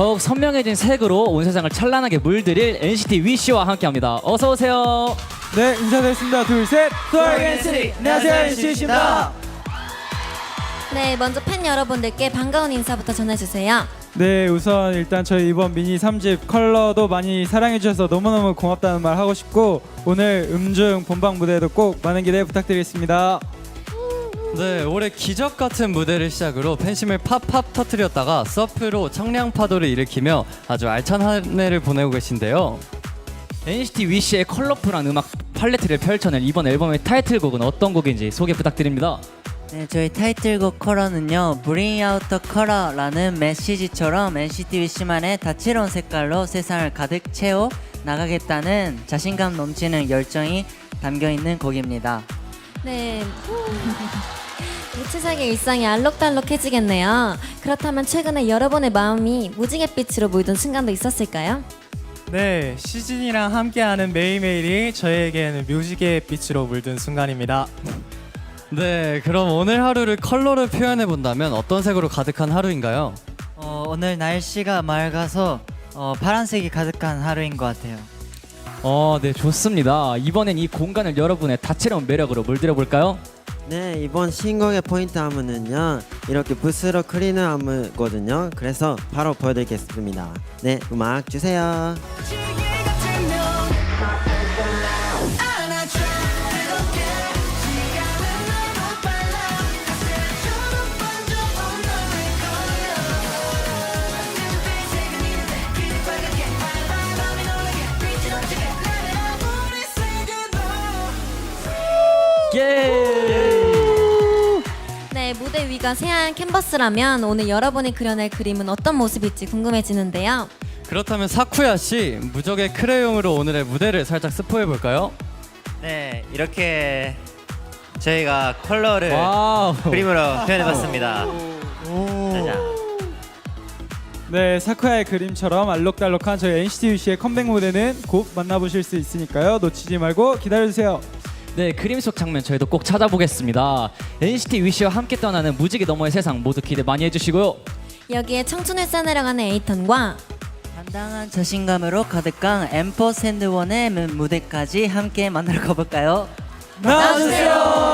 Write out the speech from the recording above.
더욱 선명해진 색으로 온 세상을 찬란하게 물들일 NCT 위시와 함께합니다. 어서 오세요. 네, 인사드리겠습니다. 둘, 셋. NCT. 안녕하세요, NCT입니다. 네, 먼저 팬 여러분들께 반가운 인사부터 전해주세요. 네, 우선 일단 저희 이번 미니 3집 컬러도 많이 사랑해 주셔서 너무너무 고맙다는 말 하고 싶고 오늘 음중 본방 무대도 꼭 많은 기대 부탁드리겠습니다. 네, 올해 기적 같은 무대를 시작으로 팬심을 팝팝 터트렸다가 서프로 청량 파도를 일으키며 아주 알찬 한 해를 보내고 계신데요. NCT 위시의 컬러풀한 음악 팔레트를 펼쳐낸 이번 앨범의 타이틀곡은 어떤 곡인지 소개 부탁드립니다. 네, 저희 타이틀곡 컬러는요, Bring Out the Color라는 메시지처럼 NCT 위시만의 다채로운 색깔로 세상을 가득 채워 나가겠다는 자신감 넘치는 열정이 담겨 있는 곡입니다. 네. 무채색의 일상이 알록달록해지겠네요. 그렇다면 최근에 여러분의 마음이 무지갯빛으로 물든 순간도 있었을까요? 네, 시즌이랑 함께하는 매일매일이 저에게는 뮤직의 빛으로 물든 순간입니다. 네, 그럼 오늘 하루를 컬러로 표현해 본다면 어떤 색으로 가득한 하루인가요? 어, 오늘 날씨가 맑아서 어, 파란색이 가득한 하루인 것 같아요. 어, 네, 좋습니다. 이번엔 이 공간을 여러분의 다채로운 매력으로 물들여 볼까요? 네 이번 신곡의 포인트 안무는요 이렇게 붓으로 그리는 안무거든요. 그래서 바로 보여드리겠습니다. 네 음악 주세요. 예! 네, 무대 위가 새하얀 캔버스라면 오늘 여러분이 그려낼 그림은 어떤 모습일지 궁금해지는데요. 그렇다면 사쿠야 씨, 무적의 크레용으로 오늘의 무대를 살짝 스포해 볼까요? 네, 이렇게 저희가 컬러를 와우. 그림으로 표현해봤습니다. 짜잔. 네, 사쿠야의 그림처럼 알록달록한 저희 NCT 위시의 컴백 무대는 곧 만나보실 수 있으니까요. 놓치지 말고 기다려주세요. 네, 그림 속 장면 저희도 꼭 찾아보겠습니다. NCT 위시와 함께 떠나는 무지개 너머의 세상 모두 기대 많이 해주시고요. 여기에 청춘을 싸내려가는 에이턴과 당당한 자신감으로 가득한 엠퍼 샌드원의 무대까지 함께 만나러 가볼까요? 나와주세요.